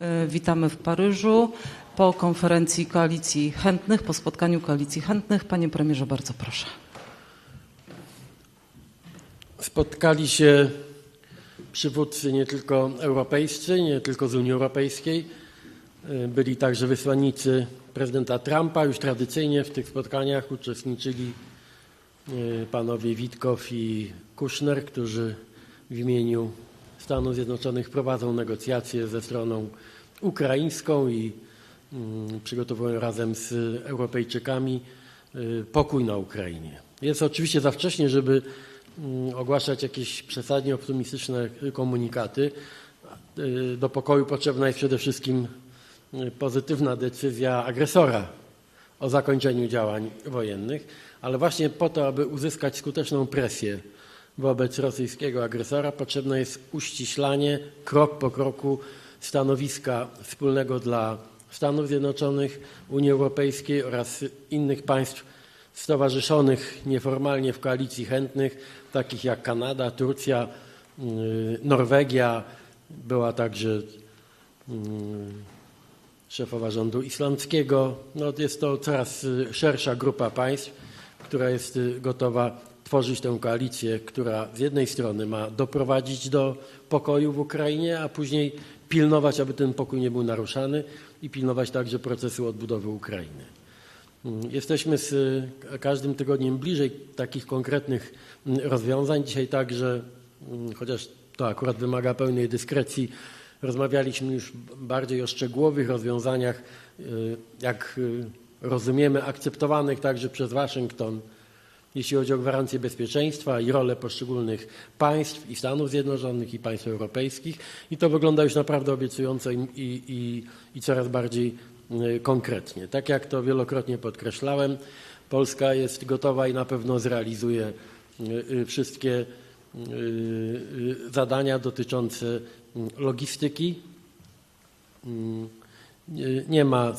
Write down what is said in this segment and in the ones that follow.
E, Witamy w Paryżu po konferencji Koalicji Chętnych, po spotkaniu Koalicji Chętnych. Panie premierze, bardzo proszę. Spotkali się przywódcy nie tylko europejscy, nie tylko z Unii Europejskiej. Y, Byli także wysłannicy prezydenta Trumpa. Już tradycyjnie w tych spotkaniach uczestniczyli y, panowie Witkow i Kushner, którzy w imieniu Stanów Zjednoczonych prowadzą negocjacje ze stroną ukraińską i mm, przygotowują razem z Europejczykami y, pokój na Ukrainie. Jest oczywiście za wcześnie, żeby mm, ogłaszać jakieś przesadnie optymistyczne komunikaty. Y, Do pokoju potrzebna jest przede wszystkim y, pozytywna decyzja agresora o zakończeniu działań wojennych, ale właśnie po to, aby uzyskać skuteczną presję wobec rosyjskiego agresora, potrzebne jest uściślanie krok po kroku stanowiska wspólnego dla Stanów Zjednoczonych, Unii Europejskiej oraz innych państw stowarzyszonych nieformalnie w koalicji chętnych, takich jak Kanada, Turcja, yy, Norwegia, była także yy, szefowa rządu islandzkiego. No, jest to coraz szersza grupa państw, która jest y, gotowa tworzyć tę koalicję, która z jednej strony ma doprowadzić do pokoju w Ukrainie, a później pilnować, aby ten pokój nie był naruszany i pilnować także procesu odbudowy Ukrainy. Mm, Jesteśmy z każdym tygodniem bliżej takich konkretnych mm, rozwiązań. Dzisiaj także, mm, chociaż to akurat wymaga pełnej dyskrecji, rozmawialiśmy już bardziej o szczegółowych rozwiązaniach, y, jak y, rozumiemy, akceptowanych także przez Waszyngton, jeśli chodzi o gwarancję bezpieczeństwa i rolę poszczególnych państw i Stanów Zjednoczonych i państw europejskich. I to wygląda już naprawdę obiecująco i, i, i, coraz bardziej y, konkretnie. Tak jak to wielokrotnie podkreślałem, Polska jest gotowa i na pewno zrealizuje y, y, wszystkie zadania dotyczące logistyki. Mm, nie- ma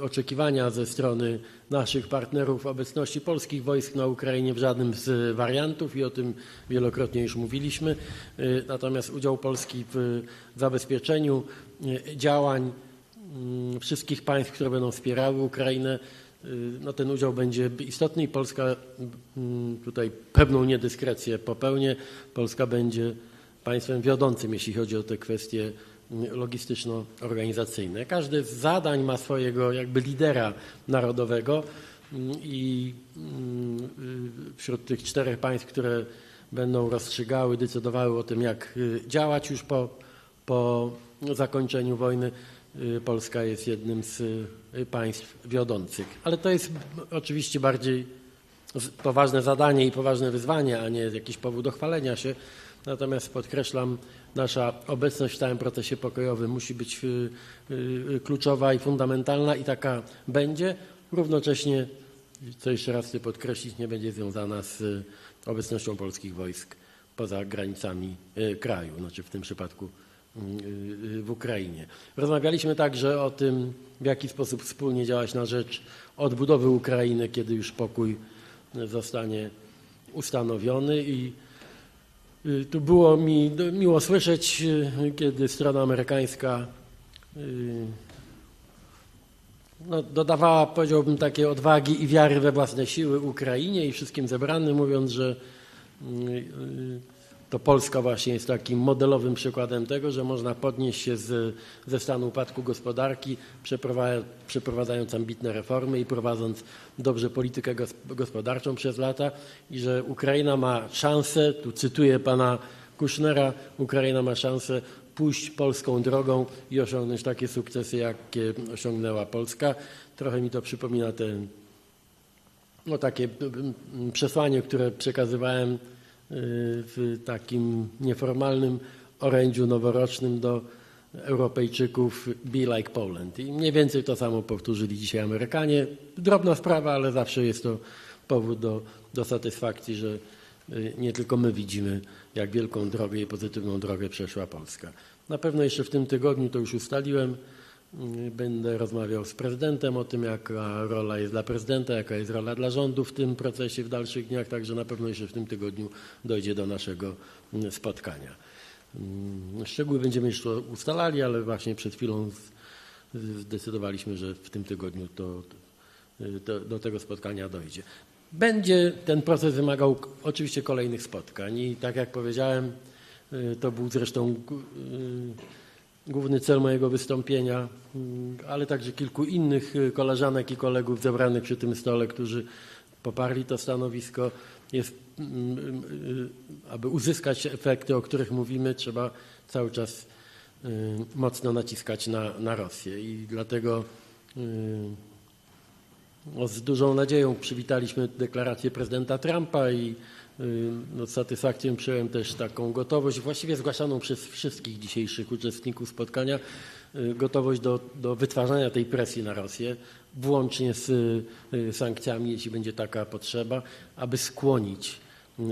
oczekiwania ze strony naszych partnerów obecności polskich wojsk na Ukrainie w żadnym z wariantów i o tym wielokrotnie już mówiliśmy. Y, Natomiast udział Polski w zabezpieczeniu y, działań mm, wszystkich państw, które będą wspierały Ukrainę, y, no ten udział będzie istotny i Polska mm, tutaj pewną niedyskrecję popełnie. Polska będzie państwem wiodącym, jeśli chodzi o te kwestie mm, logistyczno-organizacyjne. Każde z zadań ma swojego jakby lidera narodowego mm, i mm, y, wśród tych czterech państw, które będą rozstrzygały, decydowały o tym, jak y, działać już po, po zakończeniu wojny, y, Polska jest jednym z państw wiodących. Ale to jest oczywiście bardziej poważne zadanie i poważne wyzwanie, a nie jakiś powód do chwalenia się. Natomiast podkreślam, nasza obecność w całym procesie pokojowym musi być y, y, kluczowa i fundamentalna i taka będzie. Równocześnie, co jeszcze raz chcę podkreślić, nie będzie związana z y, obecnością polskich wojsk poza granicami y, kraju, znaczy w tym przypadku y, y, w Ukrainie. Rozmawialiśmy także o tym, w jaki sposób wspólnie działać na rzecz odbudowy Ukrainy, kiedy już pokój zostanie ustanowiony i y, tu było mi miło słyszeć, y, kiedy strona amerykańska y, no, dodawała, powiedziałbym, takiej odwagi i wiary we własne siły Ukrainie i wszystkim zebranym, mówiąc, że y, y, to Polska właśnie jest takim modelowym przykładem tego, że można podnieść się z, ze stanu upadku gospodarki, przeprowadza- przeprowadzając ambitne reformy i prowadząc dobrze politykę gos- gospodarczą przez lata i że Ukraina ma szansę, tu cytuję pana Kusznera, Ukraina ma szansę pójść polską drogą i osiągnąć takie sukcesy, jakie osiągnęła Polska. Trochę mi to przypomina ten no, takie mm, przesłanie, które przekazywałem w takim nieformalnym orędziu noworocznym do Europejczyków Be Like Poland. I mniej więcej to samo powtórzyli dzisiaj Amerykanie. Drobna sprawa, ale zawsze jest to powód do, do satysfakcji, że y, nie tylko my widzimy, jak wielką drogę i pozytywną drogę przeszła Polska. Na pewno jeszcze w tym tygodniu, to już ustaliłem, y, Będę rozmawiał z prezydentem o tym, jaka rola jest dla prezydenta, jaka jest rola dla rządu w tym procesie w dalszych dniach, także na pewno jeszcze w tym tygodniu dojdzie do naszego mm, spotkania. Mm, Szczegóły będziemy jeszcze ustalali, ale właśnie przed chwilą zdecydowaliśmy, że w tym tygodniu to, to, do tego spotkania dojdzie. Będzie ten proces wymagał oczywiście kolejnych spotkań i tak jak powiedziałem, y, to był zresztą y, główny cel mojego wystąpienia, mm, ale także kilku innych y, koleżanek i kolegów zebranych przy tym stole, którzy poparli to stanowisko. Jest, mm, y, aby uzyskać efekty, o których mówimy, trzeba cały czas y, mocno naciskać na, na Rosję i dlatego y, z dużą nadzieją przywitaliśmy deklarację prezydenta Trumpa i y, no, z satysfakcją przyjąłem też taką gotowość, właściwie zgłaszaną przez wszystkich dzisiejszych uczestników spotkania, y, gotowość do, do wytwarzania tej presji na Rosję, włącznie z y, sankcjami, jeśli będzie taka potrzeba, aby skłonić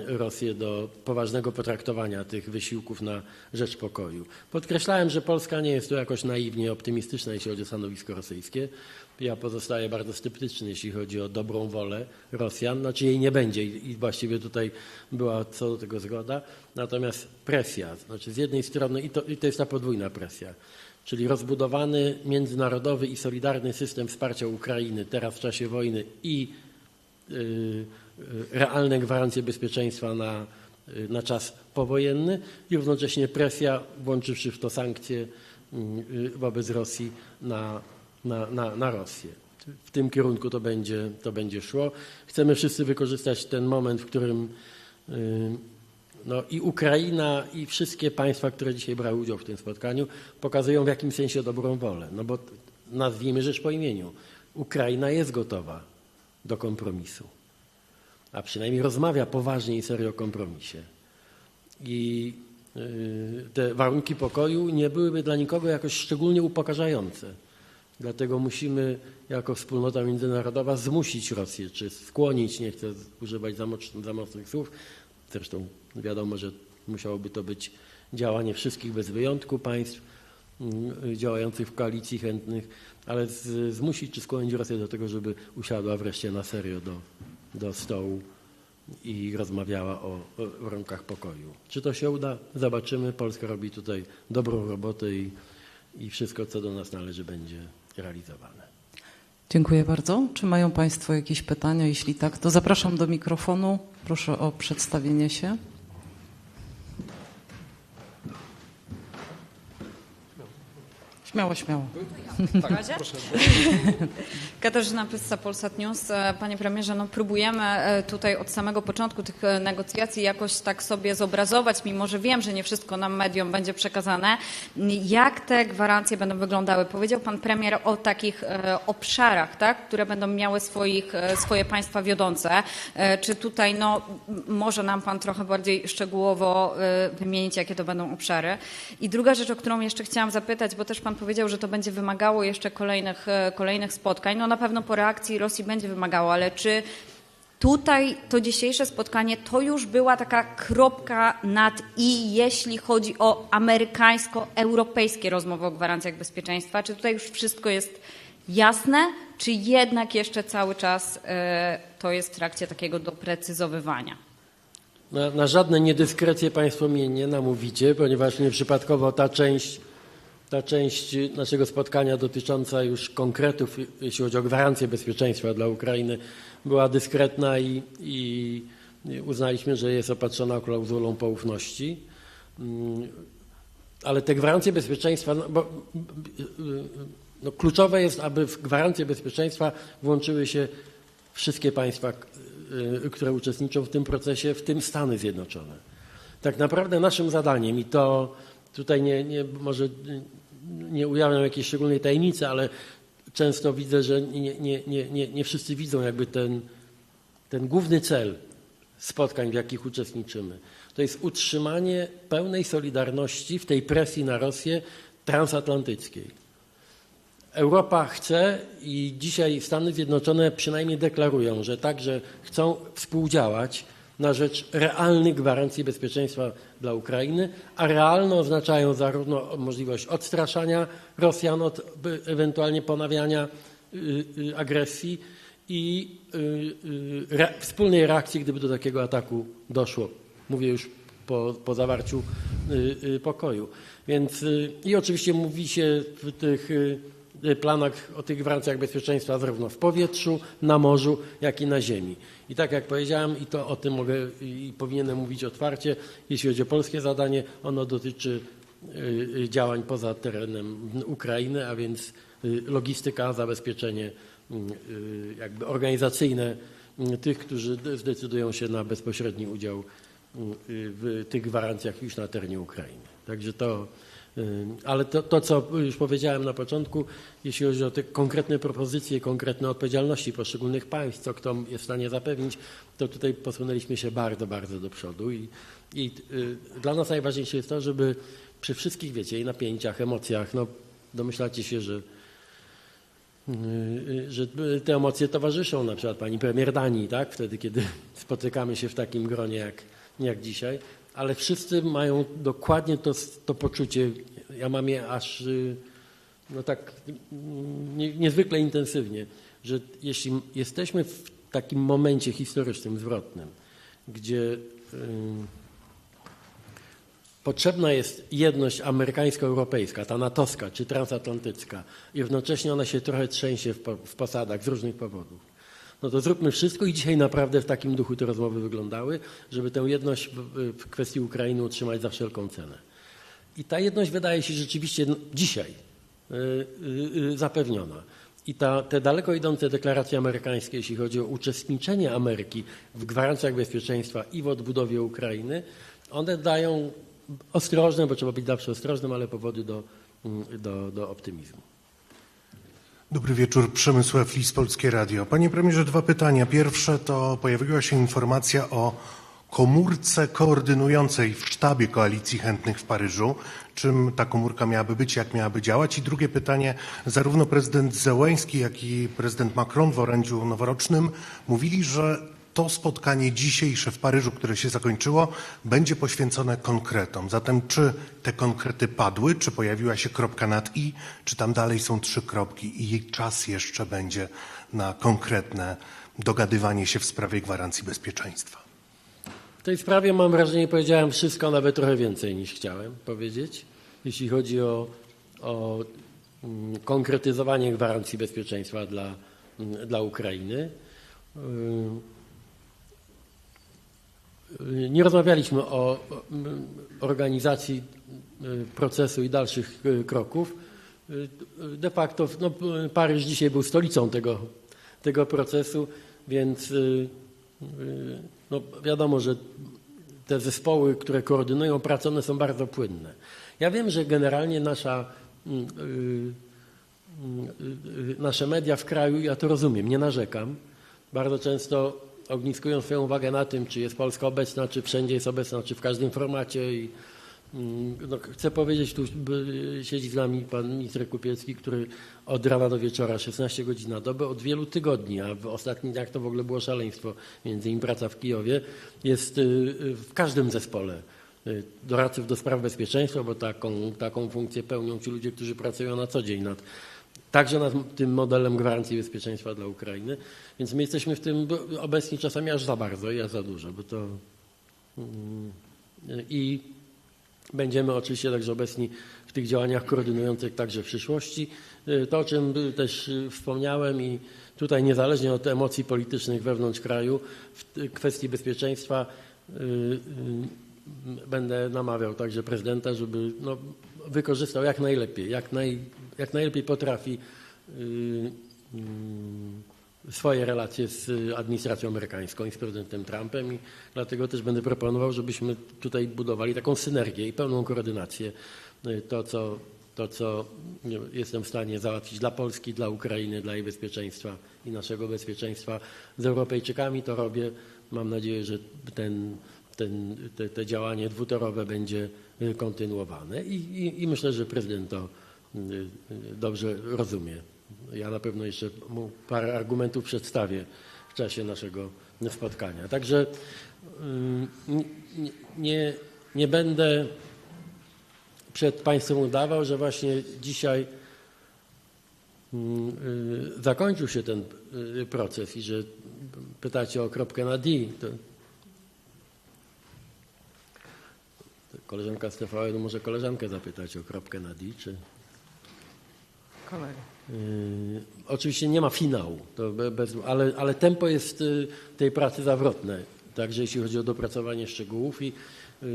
Rosję do poważnego potraktowania tych wysiłków na rzecz pokoju. Podkreślałem, że Polska nie jest tu jakoś naiwnie optymistyczna, jeśli chodzi o stanowisko rosyjskie. Ja pozostaję bardzo sceptyczny, jeśli chodzi o dobrą wolę Rosjan. Znaczy jej nie będzie i właściwie tutaj była co do tego zgoda. Natomiast presja, znaczy z jednej strony, i to, i to jest ta podwójna presja, czyli rozbudowany międzynarodowy i solidarny system wsparcia Ukrainy teraz w czasie wojny i y, y, realne gwarancje bezpieczeństwa na, y, na czas powojenny i równocześnie presja, włączywszy w to sankcje y, wobec Rosji na, na, na, na Rosję. W tym kierunku to będzie, to będzie szło. Chcemy wszyscy wykorzystać ten moment, w którym y, no i Ukraina i wszystkie państwa, które dzisiaj brały udział w tym spotkaniu, pokazują w jakim sensie dobrą wolę. No bo nazwijmy rzecz po imieniu. Ukraina jest gotowa do kompromisu, a przynajmniej rozmawia poważnie i serio o kompromisie. I y, te warunki pokoju nie byłyby dla nikogo jakoś szczególnie upokarzające. Dlatego musimy jako wspólnota międzynarodowa zmusić Rosję, czy skłonić, nie chcę używać za, moc, za mocnych słów, zresztą wiadomo, że musiałoby to być działanie wszystkich bez wyjątku państw mm, działających w koalicji chętnych, ale z, zmusić czy skłonić Rosję do tego, żeby usiadła wreszcie na serio do, do stołu i rozmawiała o, o warunkach pokoju. Czy to się uda? Zobaczymy. Polska robi tutaj dobrą robotę i, i wszystko, co do nas należy, będzie realizowane. Dziękuję bardzo. Czy mają Państwo jakieś pytania? Jeśli tak, to zapraszam do mikrofonu. Proszę o przedstawienie się. Śmiało, śmiało. razie? Katarzyna Pyssa, Polsat News. E, Panie premierze, no próbujemy e, tutaj od samego początku tych e, negocjacji jakoś tak sobie zobrazować, mimo że wiem, że nie wszystko nam mediom będzie przekazane. Jak te gwarancje będą wyglądały? Powiedział pan premier o takich obszarach, tak, które będą miały swoich, swoje państwa wiodące. Czy tutaj no, może nam pan trochę bardziej szczegółowo wymienić, jakie to będą obszary? I druga rzecz, o którą jeszcze chciałam zapytać, bo też pan powiedział, że to będzie wymagało jeszcze kolejnych, e, kolejnych spotkań. No na pewno po reakcji Rosji będzie wymagało, ale czy tutaj to dzisiejsze spotkanie to już była taka kropka nad i, jeśli chodzi o amerykańsko-europejskie rozmowy o gwarancjach bezpieczeństwa? Czy tutaj już wszystko jest jasne, czy jednak jeszcze cały czas e, to jest w trakcie takiego doprecyzowywania? Na, na żadne niedyskrecje Państwo mnie nie namówicie, ponieważ nieprzypadkowo ta część, ta część naszego spotkania dotycząca już konkretów, jeśli chodzi o gwarancję bezpieczeństwa dla Ukrainy, była dyskretna i, i uznaliśmy, że jest opatrzona klauzulą poufności. Mm, Ale te gwarancje bezpieczeństwa, no, bo, no, kluczowe jest, aby w gwarancje bezpieczeństwa włączyły się wszystkie państwa, y, które uczestniczą w tym procesie, w tym Stany Zjednoczone. Tak naprawdę naszym zadaniem, i to tutaj nie, nie, może nie ujawniam jakiejś szczególnej tajemnicy, ale często widzę, że nie, nie, nie, nie, nie wszyscy widzą jakby ten, ten główny cel spotkań, w jakich uczestniczymy. To jest utrzymanie pełnej solidarności w tej presji na Rosję transatlantyckiej. Europa chce i dzisiaj Stany Zjednoczone przynajmniej deklarują, że także chcą współdziałać na rzecz realnych gwarancji bezpieczeństwa dla Ukrainy, a realne oznaczają zarówno możliwość odstraszania Rosjan od ewentualnie ponawiania y, y, agresji i y, wspólnej reakcji, gdyby do takiego ataku doszło. Mówię już po, po zawarciu pokoju. Więc i oczywiście mówi się w tych planach o tych gwarancjach bezpieczeństwa zarówno w powietrzu, na morzu, jak i na ziemi. I tak jak powiedziałem, i to o tym mogę i powinienem mówić otwarcie, jeśli chodzi o polskie zadanie, ono dotyczy y, y, działań poza terenem Ukrainy, a więc y, logistyka, zabezpieczenie y, y, jakby organizacyjne y, tych, którzy de- zdecydują się na bezpośredni udział y, w tych gwarancjach już na terenie Ukrainy. Także to, y, ale to, to, co już powiedziałem na początku, jeśli chodzi o te konkretne propozycje, konkretne odpowiedzialności poszczególnych państw, co kto jest w stanie zapewnić, to tutaj posunęliśmy się bardzo, bardzo do przodu i, i y, dla nas najważniejsze jest to, żeby przy wszystkich, wiecie, i napięciach, emocjach, no domyślacie się, że y, że te emocje towarzyszą na przykład pani premier Danii, tak? Wtedy, kiedy spotykamy się w takim gronie jak, jak dzisiaj, ale wszyscy mają dokładnie to, to poczucie, ja mam je aż y, no tak mm, nie, niezwykle intensywnie, że jeśli jesteśmy w takim momencie historycznym, zwrotnym, gdzie y, Potrzebna jest jedność amerykańsko-europejska, ta natowska czy transatlantycka. Jednocześnie ona się trochę trzęsie w, w posadach z różnych powodów. No to zróbmy wszystko i dzisiaj naprawdę w takim duchu te rozmowy wyglądały, żeby tę jedność w, kwestii Ukrainy utrzymać za wszelką cenę. I ta jedność wydaje się rzeczywiście no, dzisiaj y, y, y, zapewniona. I ta, te daleko idące deklaracje amerykańskie, jeśli chodzi o uczestniczenie Ameryki w gwarancjach bezpieczeństwa i w odbudowie Ukrainy, one dają ostrożne, bo trzeba być zawsze ostrożnym, ale powody do, mm, do, do optymizmu. Dobry wieczór, Przemysław Lis, Polskie Radio. Panie premierze, dwa pytania. Pierwsze to pojawiła się informacja o komórce koordynującej w sztabie Koalicji Chętnych w Paryżu. Czym ta komórka miałaby być, jak miałaby działać? I drugie pytanie, zarówno prezydent Zełęński, jak i prezydent Macron w orędziu noworocznym mówili, że to spotkanie dzisiejsze w Paryżu, które się zakończyło, będzie poświęcone konkretom. Zatem czy te konkrety padły, czy pojawiła się kropka nad i, czy tam dalej są trzy kropki i jej czas jeszcze będzie na konkretne dogadywanie się w sprawie gwarancji bezpieczeństwa? W tej sprawie mam wrażenie, powiedziałem wszystko, nawet trochę więcej niż chciałem powiedzieć, jeśli chodzi o, o mm, konkretyzowanie gwarancji bezpieczeństwa dla, mm, dla Ukrainy. Nie rozmawialiśmy o mm, organizacji y, procesu i dalszych y, kroków. Y, De facto no, Paryż dzisiaj był stolicą tego, tego procesu, więc no, wiadomo, że te zespoły, które koordynują pracę, one są bardzo płynne. Ja wiem, że generalnie nasza, mm, y, nasze media w kraju, ja to rozumiem, nie narzekam, bardzo często ogniskują swoją uwagę na tym, czy jest Polska obecna, czy wszędzie jest obecna, czy w każdym formacie. I, mm, no, chcę powiedzieć, tu siedzi z nami pan minister Kupiecki, który od rana do wieczora, 16 godzin na dobę, od wielu tygodni, a w ostatnich dniach to w ogóle było szaleństwo, między innymi praca w Kijowie, jest y, y, w każdym zespole y, doradców do spraw bezpieczeństwa, bo taką, taką funkcję pełnią ci ludzie, którzy pracują na co dzień nad także nad tym modelem gwarancji bezpieczeństwa dla Ukrainy. Więc my jesteśmy w tym obecni czasami aż za bardzo i aż za dużo, bo to mm, i będziemy oczywiście także obecni w tych działaniach koordynujących także w przyszłości. Y, To, o czym też wspomniałem i tutaj niezależnie od emocji politycznych wewnątrz kraju, w kwestii bezpieczeństwa y, y, będę namawiał także prezydenta, żeby no, wykorzystał jak najlepiej, jak, naj, jak najlepiej potrafi y, y, swoje relacje z administracją amerykańską i z prezydentem Trumpem i dlatego też będę proponował, żebyśmy tutaj budowali taką synergię i pełną koordynację. Y, To, co, to, co jestem w stanie załatwić dla Polski, dla Ukrainy, dla jej bezpieczeństwa i naszego bezpieczeństwa z Europejczykami, to robię. Mam nadzieję, że ten, ten, te, te działanie dwutorowe będzie kontynuowane i, i, i myślę, że prezydent to dobrze rozumie. Ja na pewno jeszcze mu parę argumentów przedstawię w czasie naszego spotkania. Także y, nie, nie, będę przed Państwem udawał, że właśnie dzisiaj y, zakończył się ten y, proces i że pytacie o kropkę na D. To koleżanka z TVN może koleżankę zapytać o kropkę na D, czy... Yy, oczywiście nie ma finału, bez, ale, ale tempo jest y, tej pracy zawrotne, także jeśli chodzi o dopracowanie szczegółów i y,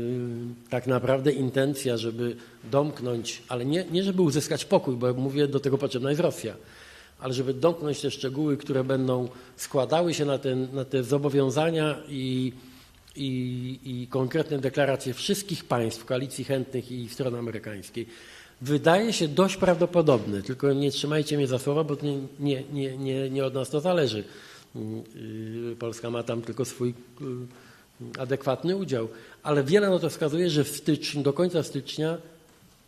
tak naprawdę intencja, żeby domknąć, ale nie, nie żeby uzyskać pokój, bo mówię, do tego potrzebna jest Rosja, ale żeby domknąć te szczegóły, które będą składały się na, ten, na te zobowiązania i, i, i konkretne deklaracje wszystkich państw, koalicji chętnych i strony amerykańskiej, wydaje się dość prawdopodobne, tylko nie trzymajcie mnie za słowa, bo nie, nie, nie, nie, nie od nas to zależy. Yy, Polska ma tam tylko swój yy, adekwatny udział, ale wiele na to wskazuje, że w styczniu, do końca stycznia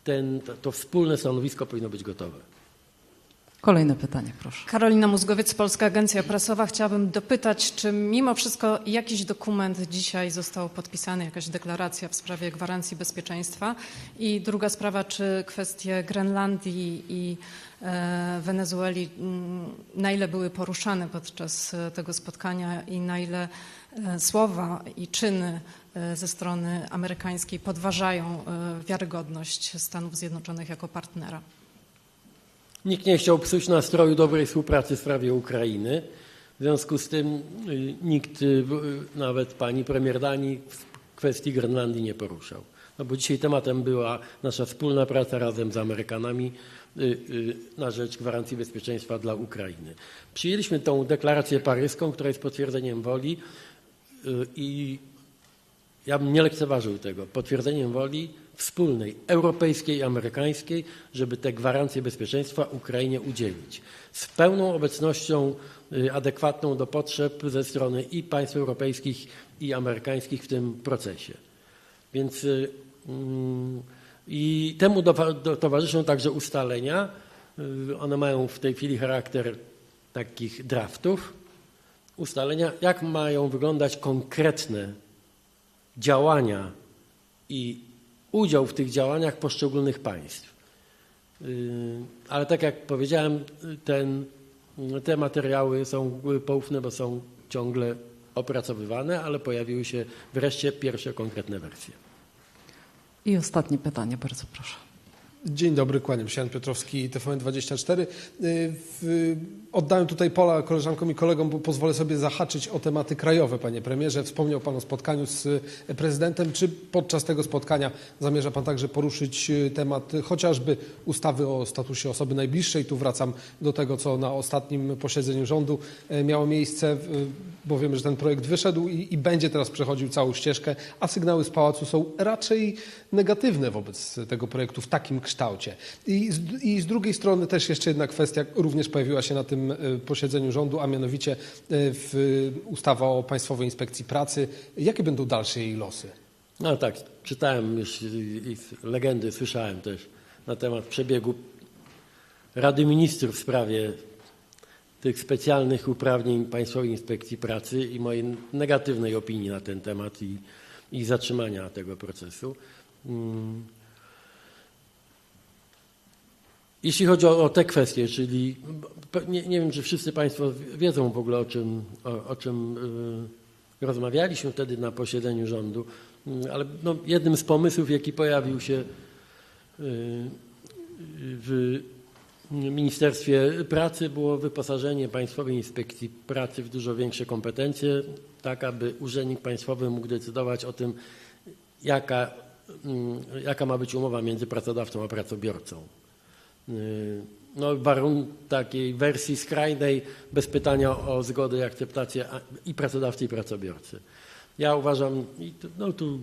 ten, to wspólne stanowisko powinno być gotowe. Kolejne pytanie, proszę. Karolina Mózgowiec, Polska Agencja Prasowa. Chciałabym dopytać, czy mimo wszystko jakiś dokument dzisiaj został podpisany, jakaś deklaracja w sprawie gwarancji bezpieczeństwa? I druga sprawa, czy kwestie Grenlandii i e, Wenezueli, mm, na ile były poruszane podczas e, tego spotkania i na ile e, słowa i czyny ze strony amerykańskiej podważają wiarygodność Stanów Zjednoczonych jako partnera? Nikt nie chciał psuć nastroju dobrej współpracy w sprawie Ukrainy. W związku z tym y, nikt, y, y, nawet pani premier Danii, kwestii Grenlandii nie poruszał. No bo dzisiaj tematem była nasza wspólna praca razem z Amerykanami na rzecz gwarancji bezpieczeństwa dla Ukrainy. Przyjęliśmy tą deklarację paryską, która jest potwierdzeniem woli i ja bym nie lekceważył tego. Potwierdzeniem woli wspólnej, europejskiej i amerykańskiej, żeby te gwarancje bezpieczeństwa Ukrainie udzielić. Z pełną obecnością y, adekwatną do potrzeb ze strony i państw europejskich i amerykańskich w tym procesie. Więc y, mm, i temu towarzyszą także ustalenia. Y, One mają w tej chwili charakter takich draftów. Ustalenia, jak mają wyglądać konkretne działania i udział w tych działaniach poszczególnych państw. Yy, Ale tak jak powiedziałem, ten, te materiały są poufne, bo są ciągle opracowywane, ale pojawiły się wreszcie pierwsze konkretne wersje. I ostatnie pytanie, bardzo proszę. Dzień dobry, kłaniam się. Jan Piotrowski, TVN24. Y, Oddałem tutaj pola koleżankom i kolegom, bo pozwolę sobie zahaczyć o tematy krajowe, panie premierze. Wspomniał pan o spotkaniu z y, prezydentem. Czy podczas tego spotkania zamierza pan także poruszyć y, temat chociażby ustawy o statusie osoby najbliższej? Tu wracam do tego, co na ostatnim posiedzeniu rządu y, miało miejsce, bo wiemy, że ten projekt wyszedł i, i będzie teraz przechodził całą ścieżkę, a sygnały z pałacu są raczej negatywne wobec tego projektu w takim kształcie. I z, I z drugiej strony też jeszcze jedna kwestia również pojawiła się na tym y, posiedzeniu rządu, a mianowicie y, w, ustawa o Państwowej Inspekcji Pracy. Jakie będą dalsze jej losy? No tak, czytałem już i, legendy, słyszałem też na temat przebiegu Rady Ministrów w sprawie tych specjalnych uprawnień Państwowej Inspekcji Pracy i mojej negatywnej opinii na ten temat i, i zatrzymania tego procesu. Mm. Jeśli chodzi o, o te kwestie, czyli nie, nie wiem, czy wszyscy Państwo wiedzą w ogóle o czym, o, o czym y, rozmawialiśmy wtedy na posiedzeniu rządu, y, ale no, jednym z pomysłów, jaki pojawił się y, w Ministerstwie Pracy było wyposażenie Państwowej Inspekcji Pracy w dużo większe kompetencje, tak aby urzędnik państwowy mógł decydować o tym, jaka, mm, jaka ma być umowa między pracodawcą a pracobiorcą. Yy, No, warun takiej wersji skrajnej, bez pytania o zgodę i akceptację i pracodawcy, i pracobiorcy. Ja uważam, no tu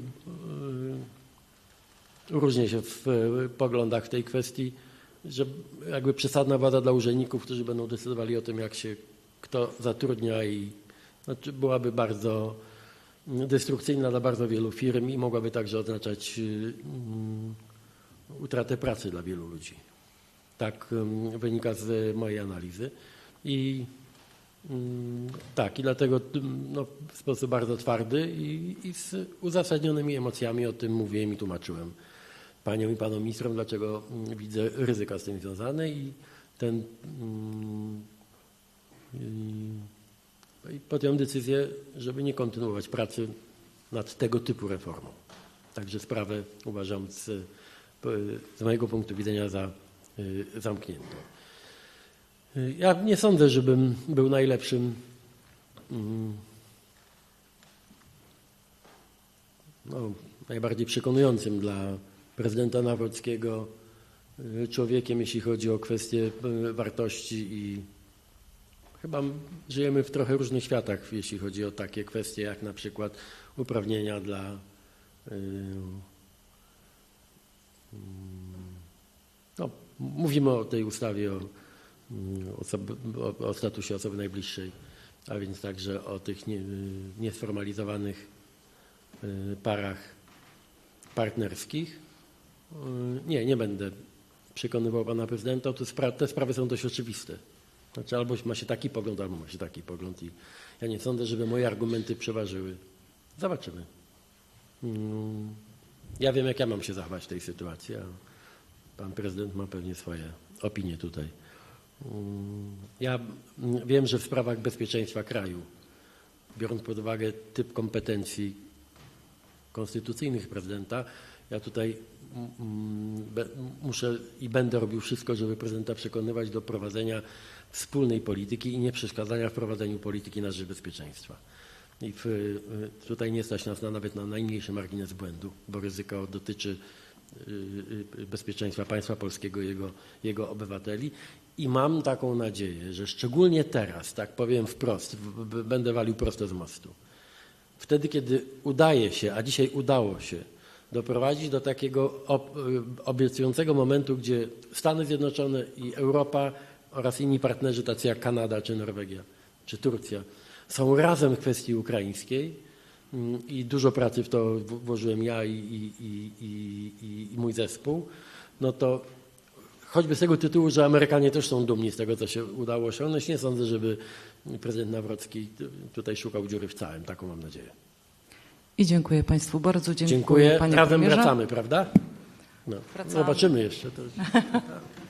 yy, różnię się w yy, poglądach w tej kwestii, że jakby przesadna władza dla urzędników, którzy będą decydowali o tym, jak się kto zatrudnia i znaczy byłaby bardzo destrukcyjna dla bardzo wielu firm i mogłaby także oznaczać mm, utratę pracy dla wielu ludzi. Tak wynika z mojej analizy. I ym, tak, i dlatego ym, no, w sposób bardzo twardy i, i z uzasadnionymi emocjami o tym mówiłem i tłumaczyłem paniom i panom ministrom, dlaczego ym, widzę ryzyka z tym związane i ten i podjąłem decyzję, żeby nie kontynuować pracy nad tego typu reformą. także sprawę uważam z, z mojego punktu widzenia za y, zamkniętą. Y, Ja nie sądzę, żebym był najlepszym mm, no, najbardziej przekonującym dla prezydenta Nawrockiego y, człowiekiem, jeśli chodzi o kwestie wartości i chyba żyjemy w trochę różnych światach, jeśli chodzi o takie kwestie jak na przykład uprawnienia dla y, mm, no, mówimy o tej ustawie o, mm, o, o statusie osoby najbliższej, a więc także o tych nie, niesformalizowanych y, parach partnerskich. Y, Nie, nie będę przekonywał pana prezydenta. To spra- te sprawy są dość oczywiste. Znaczy albo ma się taki pogląd, albo ma się taki pogląd i ja nie sądzę, żeby moje argumenty przeważyły. Zobaczymy. Mm, Ja wiem, jak ja mam się zachować w tej sytuacji, a pan prezydent ma pewnie swoje opinie tutaj. Mm, Ja wiem, że w sprawach bezpieczeństwa kraju, biorąc pod uwagę typ kompetencji konstytucyjnych prezydenta, ja tutaj mm, muszę i będę robił wszystko, żeby prezydenta przekonywać do prowadzenia wspólnej polityki i nie przeszkadzania w prowadzeniu polityki na rzecz bezpieczeństwa. I w, tutaj nie stać nas na, nawet na najmniejszy margines błędu, bo ryzyko dotyczy bezpieczeństwa państwa polskiego jego, jego obywateli. I mam taką nadzieję, że szczególnie teraz, tak powiem wprost, będę walił prosto z mostu, wtedy, kiedy udaje się, a dzisiaj udało się, doprowadzić do takiego ob, y, obiecującego momentu, gdzie Stany Zjednoczone i Europa oraz inni partnerzy, tacy jak Kanada, czy Norwegia, czy Turcja, są razem w kwestii ukraińskiej i dużo pracy w to włożyłem ja i, i, i, i, i- i mój zespół, no to choćby z tego tytułu, że Amerykanie też są dumni z tego, co się udało osiągnąć, nie sądzę, żeby prezydent Nawrocki tutaj szukał dziury w całym. Taką mam nadzieję. I dziękuję Państwu bardzo. Dziękuję, Dziękuję. panie Razem premierze. wracamy, prawda? No. Wracamy. Zobaczymy jeszcze. To...